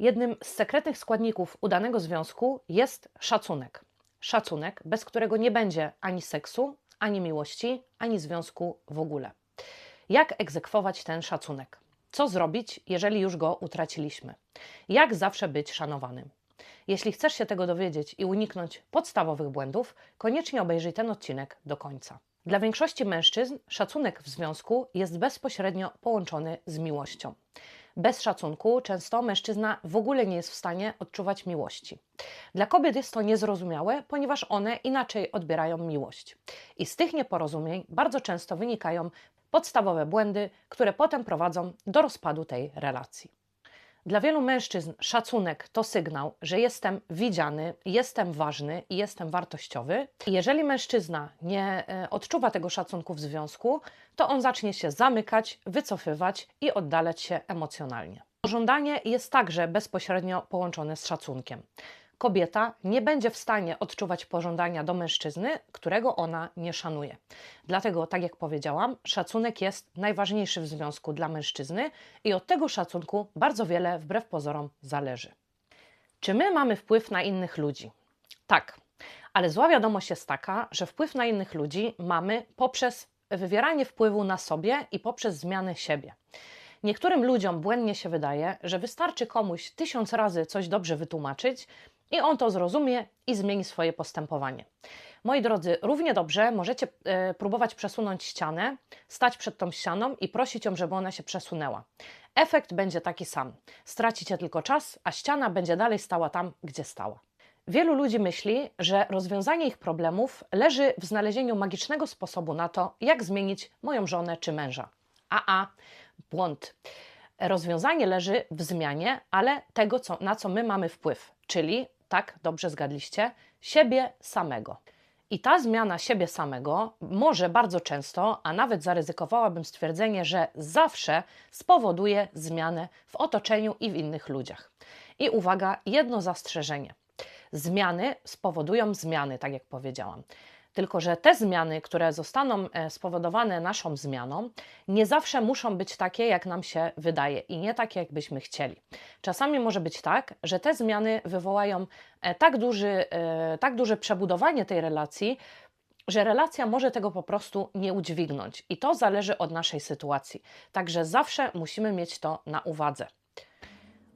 Jednym z sekretnych składników udanego związku jest szacunek. Szacunek, bez którego nie będzie ani seksu, ani miłości, ani związku w ogóle. Jak egzekwować ten szacunek? Co zrobić, jeżeli już go utraciliśmy? Jak zawsze być szanowanym? Jeśli chcesz się tego dowiedzieć i uniknąć podstawowych błędów, koniecznie obejrzyj ten odcinek do końca. Dla większości mężczyzn szacunek w związku jest bezpośrednio połączony z miłością. Bez szacunku często mężczyzna w ogóle nie jest w stanie odczuwać miłości. Dla kobiet jest to niezrozumiałe, ponieważ one inaczej odbierają miłość. I z tych nieporozumień bardzo często wynikają podstawowe błędy, które potem prowadzą do rozpadu tej relacji. Dla wielu mężczyzn szacunek to sygnał, że jestem widziany, jestem ważny i jestem wartościowy. Jeżeli mężczyzna nie e, odczuwa tego szacunku w związku, to on zacznie się zamykać, wycofywać i oddalać się emocjonalnie. Pożądanie jest także bezpośrednio połączone z szacunkiem kobieta nie będzie w stanie odczuwać pożądania do mężczyzny, którego ona nie szanuje. Dlatego, tak jak powiedziałam, szacunek jest najważniejszy w związku dla mężczyzny i od tego szacunku bardzo wiele wbrew pozorom zależy. Czy my mamy wpływ na innych ludzi? Tak, ale zła wiadomość jest taka, że wpływ na innych ludzi mamy poprzez wywieranie wpływu na sobie i poprzez zmianę siebie. Niektórym ludziom błędnie się wydaje, że wystarczy komuś tysiąc razy coś dobrze wytłumaczyć, i on to zrozumie i zmieni swoje postępowanie. Moi drodzy, równie dobrze możecie e, próbować przesunąć ścianę, stać przed tą ścianą i prosić ją, żeby ona się przesunęła. Efekt będzie taki sam. Stracicie tylko czas, a ściana będzie dalej stała tam, gdzie stała. Wielu ludzi myśli, że rozwiązanie ich problemów leży w znalezieniu magicznego sposobu na to, jak zmienić moją żonę czy męża. A a, błąd. Rozwiązanie leży w zmianie, ale tego, co, na co my mamy wpływ, czyli tak, dobrze zgadliście, siebie samego. I ta zmiana siebie samego może bardzo często, a nawet zaryzykowałabym stwierdzenie, że zawsze spowoduje zmianę w otoczeniu i w innych ludziach. I uwaga, jedno zastrzeżenie. Zmiany spowodują zmiany, tak jak powiedziałam. Tylko, że te zmiany, które zostaną e, spowodowane naszą zmianą, nie zawsze muszą być takie, jak nam się wydaje i nie takie, jak byśmy chcieli. Czasami może być tak, że te zmiany wywołają e, tak, duży, e, tak duże przebudowanie tej relacji, że relacja może tego po prostu nie udźwignąć i to zależy od naszej sytuacji. Także zawsze musimy mieć to na uwadze.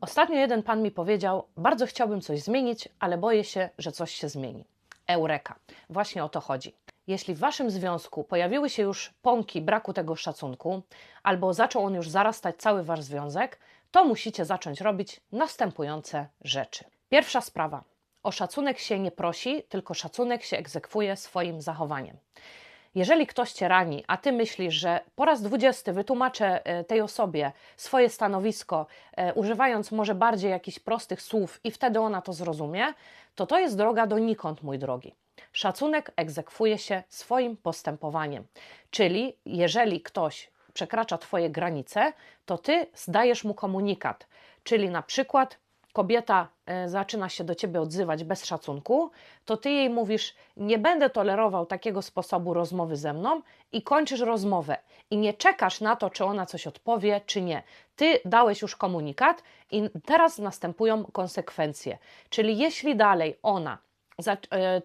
Ostatnio jeden pan mi powiedział: Bardzo chciałbym coś zmienić, ale boję się, że coś się zmieni. Eureka. Właśnie o to chodzi. Jeśli w waszym związku pojawiły się już pąki braku tego szacunku, albo zaczął on już zarastać cały wasz związek, to musicie zacząć robić następujące rzeczy. Pierwsza sprawa. O szacunek się nie prosi, tylko szacunek się egzekwuje swoim zachowaniem. Jeżeli ktoś cię rani, a ty myślisz, że po raz dwudziesty wytłumaczę e, tej osobie swoje stanowisko, e, używając może bardziej jakichś prostych słów, i wtedy ona to zrozumie, to to jest droga donikąd, mój drogi. Szacunek egzekwuje się swoim postępowaniem. Czyli jeżeli ktoś przekracza Twoje granice, to Ty zdajesz mu komunikat. Czyli na przykład kobieta e, zaczyna się do ciebie odzywać bez szacunku, to ty jej mówisz: Nie będę tolerował takiego sposobu rozmowy ze mną, i kończysz rozmowę. I nie czekasz na to, czy ona coś odpowie, czy nie. Ty dałeś już komunikat, i teraz następują konsekwencje. Czyli jeśli dalej ona e,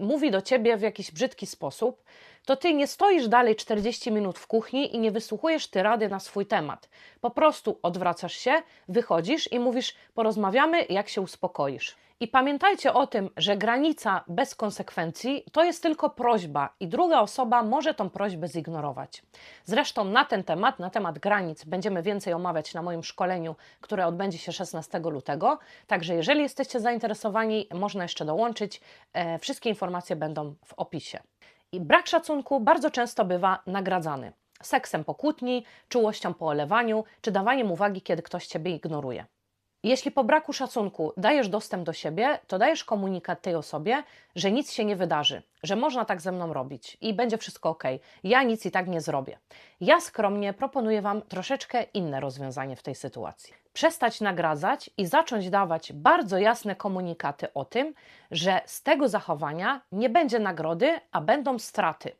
mówi do ciebie w jakiś brzydki sposób, to ty nie stoisz dalej 40 minut w kuchni i nie wysłuchujesz ty rady na swój temat. Po prostu odwracasz się, wychodzisz i mówisz: Porozmawiamy, jak się uspokoisz. I pamiętajcie o tym, że granica bez konsekwencji to jest tylko prośba, i druga osoba może tą prośbę zignorować. Zresztą na ten temat, na temat granic, będziemy więcej omawiać na moim szkoleniu, które odbędzie się 16 lutego. Także jeżeli jesteście zainteresowani, można jeszcze dołączyć. E, wszystkie informacje będą w opisie. I brak szacunku bardzo często bywa nagradzany seksem po kłótni, czułością po olewaniu, czy dawaniem uwagi, kiedy ktoś ciebie ignoruje. Jeśli po braku szacunku dajesz dostęp do siebie, to dajesz komunikat tej osobie, że nic się nie wydarzy, że można tak ze mną robić i będzie wszystko ok. Ja nic i tak nie zrobię. Ja skromnie proponuję Wam troszeczkę inne rozwiązanie w tej sytuacji. Przestać nagradzać i zacząć dawać bardzo jasne komunikaty o tym, że z tego zachowania nie będzie nagrody, a będą straty.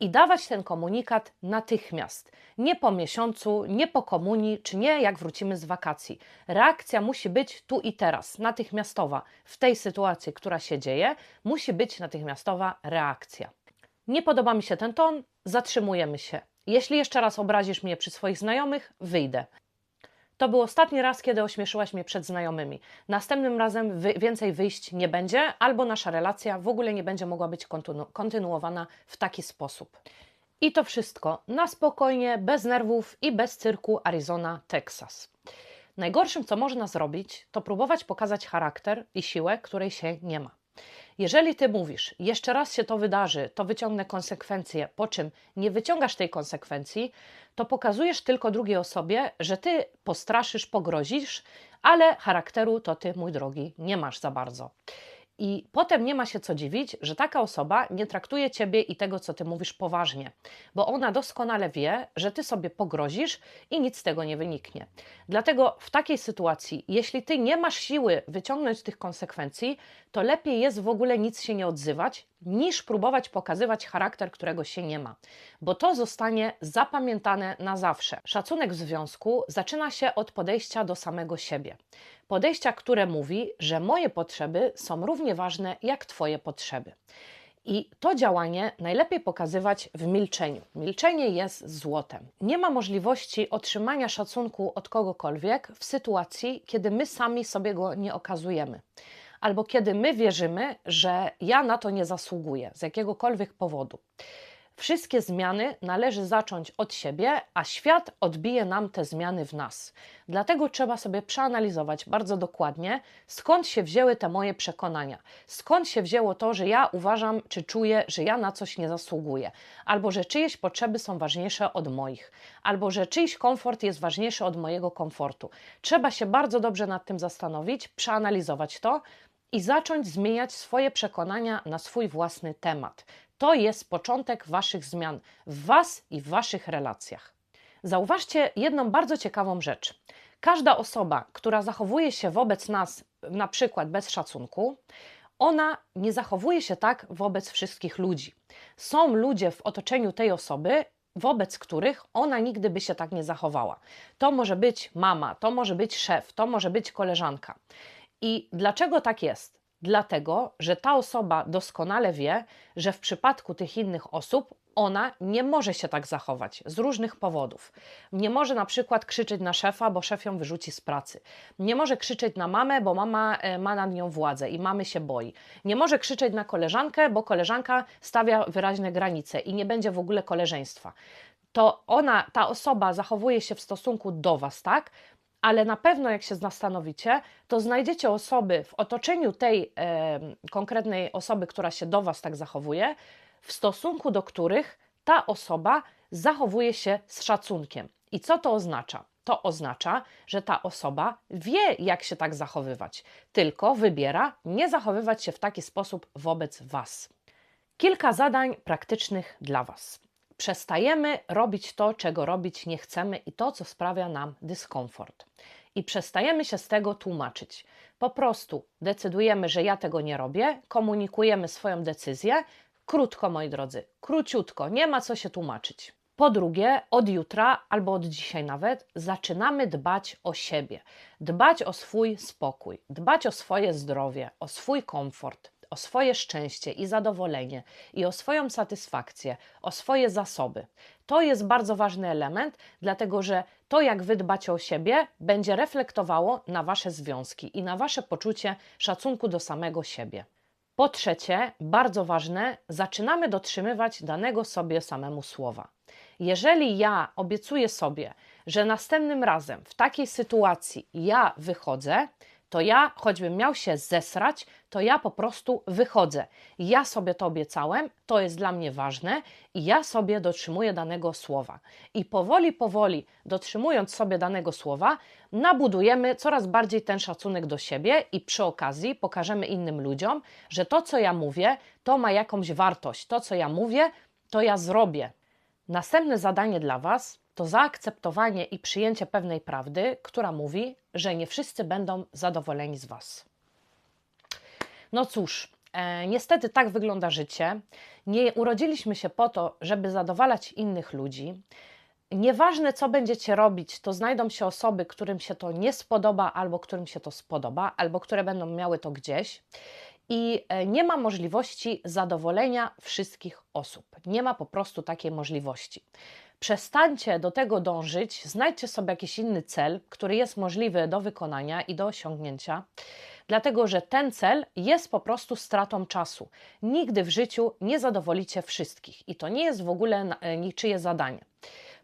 i dawać ten komunikat natychmiast. Nie po miesiącu, nie po komunii, czy nie jak wrócimy z wakacji. Reakcja musi być tu i teraz, natychmiastowa. W tej sytuacji, która się dzieje, musi być natychmiastowa reakcja. Nie podoba mi się ten ton, zatrzymujemy się. Jeśli jeszcze raz obrazisz mnie przy swoich znajomych, wyjdę. To był ostatni raz, kiedy ośmieszyłaś mnie przed znajomymi. Następnym razem wy więcej wyjść nie będzie, albo nasza relacja w ogóle nie będzie mogła być kontynu kontynuowana w taki sposób. I to wszystko na spokojnie, bez nerwów i bez cyrku Arizona, Texas. Najgorszym, co można zrobić, to próbować pokazać charakter i siłę, której się nie ma. Jeżeli ty mówisz, jeszcze raz się to wydarzy, to wyciągnę konsekwencje, po czym nie wyciągasz tej konsekwencji, to pokazujesz tylko drugiej osobie, że ty postraszysz, pogrozisz, ale charakteru to ty, mój drogi, nie masz za bardzo. I potem nie ma się co dziwić, że taka osoba nie traktuje ciebie i tego, co ty mówisz, poważnie, bo ona doskonale wie, że ty sobie pogrozisz i nic z tego nie wyniknie. Dlatego w takiej sytuacji, jeśli ty nie masz siły wyciągnąć tych konsekwencji, to lepiej jest w ogóle nic się nie odzywać, niż próbować pokazywać charakter, którego się nie ma, bo to zostanie zapamiętane na zawsze. Szacunek w związku zaczyna się od podejścia do samego siebie. Podejścia, które mówi, że moje potrzeby są równie ważne jak Twoje potrzeby. I to działanie najlepiej pokazywać w milczeniu. Milczenie jest złotem. Nie ma możliwości otrzymania szacunku od kogokolwiek w sytuacji, kiedy my sami sobie go nie okazujemy albo kiedy my wierzymy, że ja na to nie zasługuję z jakiegokolwiek powodu. Wszystkie zmiany należy zacząć od siebie, a świat odbije nam te zmiany w nas. Dlatego trzeba sobie przeanalizować bardzo dokładnie, skąd się wzięły te moje przekonania, skąd się wzięło to, że ja uważam czy czuję, że ja na coś nie zasługuję, albo że czyjeś potrzeby są ważniejsze od moich, albo że czyjś komfort jest ważniejszy od mojego komfortu. Trzeba się bardzo dobrze nad tym zastanowić, przeanalizować to, i zacząć zmieniać swoje przekonania na swój własny temat. To jest początek Waszych zmian w Was i w Waszych relacjach. Zauważcie jedną bardzo ciekawą rzecz. Każda osoba, która zachowuje się wobec nas na przykład bez szacunku, ona nie zachowuje się tak wobec wszystkich ludzi. Są ludzie w otoczeniu tej osoby, wobec których ona nigdy by się tak nie zachowała. To może być mama, to może być szef, to może być koleżanka. I dlaczego tak jest? Dlatego, że ta osoba doskonale wie, że w przypadku tych innych osób ona nie może się tak zachować z różnych powodów. Nie może na przykład krzyczeć na szefa, bo szef ją wyrzuci z pracy. Nie może krzyczeć na mamę, bo mama e, ma nad nią władzę i mamy się boi. Nie może krzyczeć na koleżankę, bo koleżanka stawia wyraźne granice i nie będzie w ogóle koleżeństwa. To ona, ta osoba zachowuje się w stosunku do Was tak, ale na pewno jak się zastanowicie, to znajdziecie osoby w otoczeniu tej e, konkretnej osoby, która się do Was tak zachowuje, w stosunku do których ta osoba zachowuje się z szacunkiem. I co to oznacza? To oznacza, że ta osoba wie, jak się tak zachowywać, tylko wybiera nie zachowywać się w taki sposób wobec Was. Kilka zadań praktycznych dla Was. Przestajemy robić to, czego robić nie chcemy i to, co sprawia nam dyskomfort. I przestajemy się z tego tłumaczyć. Po prostu decydujemy, że ja tego nie robię, komunikujemy swoją decyzję. Krótko, moi drodzy, króciutko, nie ma co się tłumaczyć. Po drugie, od jutra albo od dzisiaj nawet zaczynamy dbać o siebie, dbać o swój spokój, dbać o swoje zdrowie, o swój komfort o swoje szczęście i zadowolenie i o swoją satysfakcję, o swoje zasoby. To jest bardzo ważny element, dlatego że to, jak wy dbacie o siebie, będzie reflektowało na wasze związki i na wasze poczucie szacunku do samego siebie. Po trzecie, bardzo ważne, zaczynamy dotrzymywać danego sobie samemu słowa. Jeżeli ja obiecuję sobie, że następnym razem w takiej sytuacji ja wychodzę, to ja, choćbym miał się zesrać, to ja po prostu wychodzę. Ja sobie to obiecałem, to jest dla mnie ważne i ja sobie dotrzymuję danego słowa. I powoli, powoli, dotrzymując sobie danego słowa, nabudujemy coraz bardziej ten szacunek do siebie i przy okazji pokażemy innym ludziom, że to, co ja mówię, to ma jakąś wartość. To, co ja mówię, to ja zrobię. Następne zadanie dla Was to zaakceptowanie i przyjęcie pewnej prawdy, która mówi, że nie wszyscy będą zadowoleni z Was. No cóż, E, niestety tak wygląda życie. Nie urodziliśmy się po to, żeby zadowalać innych ludzi. Nieważne, co będziecie robić, to znajdą się osoby, którym się to nie spodoba, albo którym się to spodoba, albo które będą miały to gdzieś. I e, nie ma możliwości zadowolenia wszystkich osób. Nie ma po prostu takiej możliwości. Przestańcie do tego dążyć, znajdźcie sobie jakiś inny cel, który jest możliwy do wykonania i do osiągnięcia dlatego że ten cel jest po prostu stratą czasu. Nigdy w życiu nie zadowolicie wszystkich i to nie jest w ogóle e, niczyje zadanie.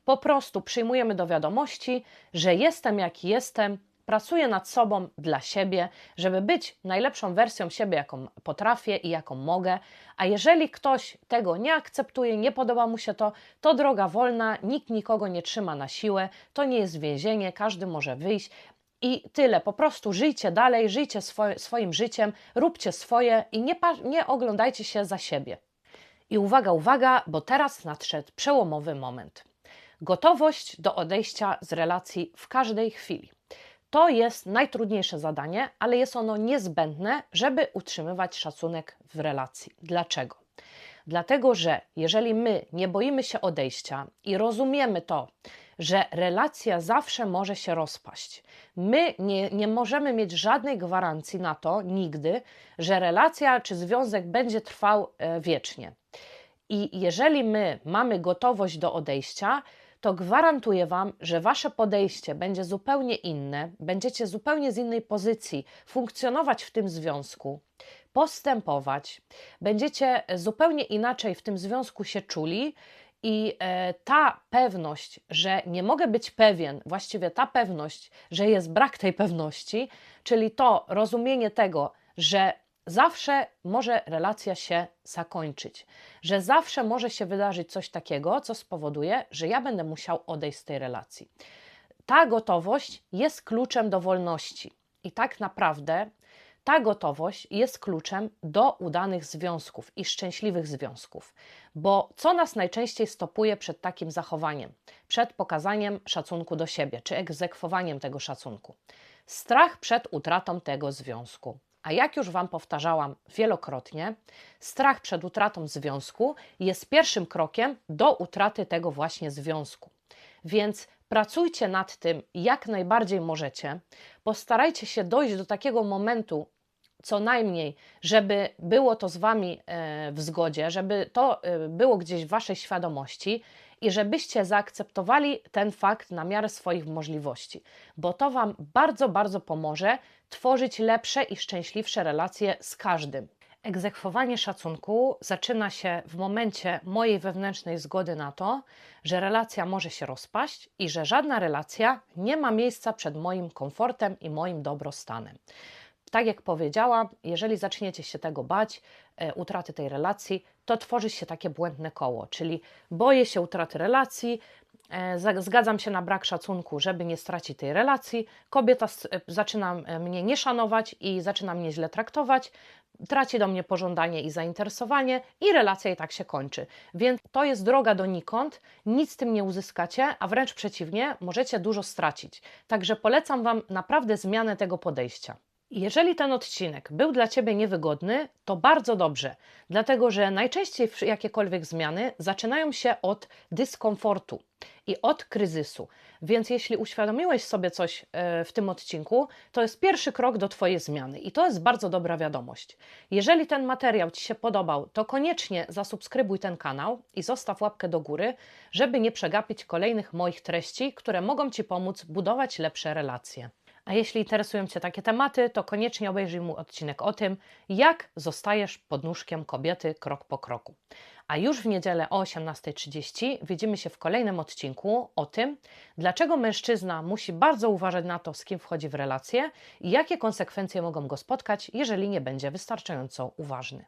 Po prostu przyjmujemy do wiadomości, że jestem jaki jestem, pracuję nad sobą dla siebie, żeby być najlepszą wersją siebie, jaką potrafię i jaką mogę. A jeżeli ktoś tego nie akceptuje, nie podoba mu się to, to droga wolna, nikt nikogo nie trzyma na siłę, to nie jest więzienie, każdy może wyjść. I tyle, po prostu żyjcie dalej, żyjcie swoim życiem, róbcie swoje i nie, nie oglądajcie się za siebie. I uwaga, uwaga, bo teraz nadszedł przełomowy moment. Gotowość do odejścia z relacji w każdej chwili. To jest najtrudniejsze zadanie, ale jest ono niezbędne, żeby utrzymywać szacunek w relacji. Dlaczego? Dlatego, że jeżeli my nie boimy się odejścia i rozumiemy to, że relacja zawsze może się rozpaść. My nie, nie możemy mieć żadnej gwarancji na to nigdy, że relacja czy związek będzie trwał e, wiecznie. I jeżeli my mamy gotowość do odejścia, to gwarantuję Wam, że Wasze podejście będzie zupełnie inne, będziecie zupełnie z innej pozycji funkcjonować w tym związku, postępować, będziecie zupełnie inaczej w tym związku się czuli i e, ta pewność, że nie mogę być pewien, właściwie ta pewność, że jest brak tej pewności, czyli to rozumienie tego, że zawsze może relacja się zakończyć, że zawsze może się wydarzyć coś takiego, co spowoduje, że ja będę musiał odejść z tej relacji. Ta gotowość jest kluczem do wolności. I tak naprawdę ta gotowość jest kluczem do udanych związków i szczęśliwych związków, bo co nas najczęściej stopuje przed takim zachowaniem, przed pokazaniem szacunku do siebie czy egzekwowaniem tego szacunku? Strach przed utratą tego związku. A jak już Wam powtarzałam wielokrotnie, strach przed utratą związku jest pierwszym krokiem do utraty tego właśnie związku. Więc pracujcie nad tym jak najbardziej możecie. Postarajcie się dojść do takiego momentu, co najmniej, żeby było to z Wami e, w zgodzie, żeby to e, było gdzieś w Waszej świadomości i żebyście zaakceptowali ten fakt na miarę swoich możliwości, bo to Wam bardzo, bardzo pomoże tworzyć lepsze i szczęśliwsze relacje z każdym. Egzekwowanie szacunku zaczyna się w momencie mojej wewnętrznej zgody na to, że relacja może się rozpaść i że żadna relacja nie ma miejsca przed moim komfortem i moim dobrostanem. Tak jak powiedziałam, jeżeli zaczniecie się tego bać, e, utraty tej relacji, to tworzy się takie błędne koło, czyli boję się utraty relacji, e, zgadzam się na brak szacunku, żeby nie stracić tej relacji, kobieta e, zaczyna mnie nie szanować i zaczyna mnie źle traktować, traci do mnie pożądanie i zainteresowanie i relacja i tak się kończy. Więc to jest droga donikąd, nic z tym nie uzyskacie, a wręcz przeciwnie, możecie dużo stracić. Także polecam Wam naprawdę zmianę tego podejścia. Jeżeli ten odcinek był dla Ciebie niewygodny, to bardzo dobrze, dlatego że najczęściej jakiekolwiek zmiany zaczynają się od dyskomfortu i od kryzysu. Więc jeśli uświadomiłeś sobie coś e, w tym odcinku, to jest pierwszy krok do Twojej zmiany i to jest bardzo dobra wiadomość. Jeżeli ten materiał Ci się podobał, to koniecznie zasubskrybuj ten kanał i zostaw łapkę do góry, żeby nie przegapić kolejnych moich treści, które mogą Ci pomóc budować lepsze relacje. A jeśli interesują Cię takie tematy, to koniecznie obejrzyj mój odcinek o tym, jak zostajesz podnóżkiem kobiety krok po kroku. A już w niedzielę o 18.30 widzimy się w kolejnym odcinku o tym, dlaczego mężczyzna musi bardzo uważać na to, z kim wchodzi w relację i jakie konsekwencje mogą go spotkać, jeżeli nie będzie wystarczająco uważny.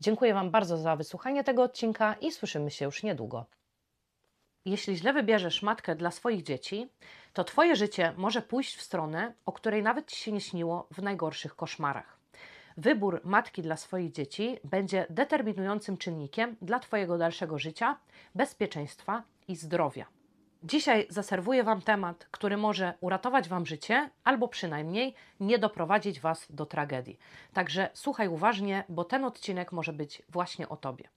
Dziękuję Wam bardzo za wysłuchanie tego odcinka i słyszymy się już niedługo. Jeśli źle wybierzesz matkę dla swoich dzieci, to Twoje życie może pójść w stronę, o której nawet Ci się nie śniło w najgorszych koszmarach. Wybór matki dla swoich dzieci będzie determinującym czynnikiem dla Twojego dalszego życia, bezpieczeństwa i zdrowia. Dzisiaj zaserwuję Wam temat, który może uratować Wam życie, albo przynajmniej nie doprowadzić Was do tragedii. Także słuchaj uważnie, bo ten odcinek może być właśnie o Tobie.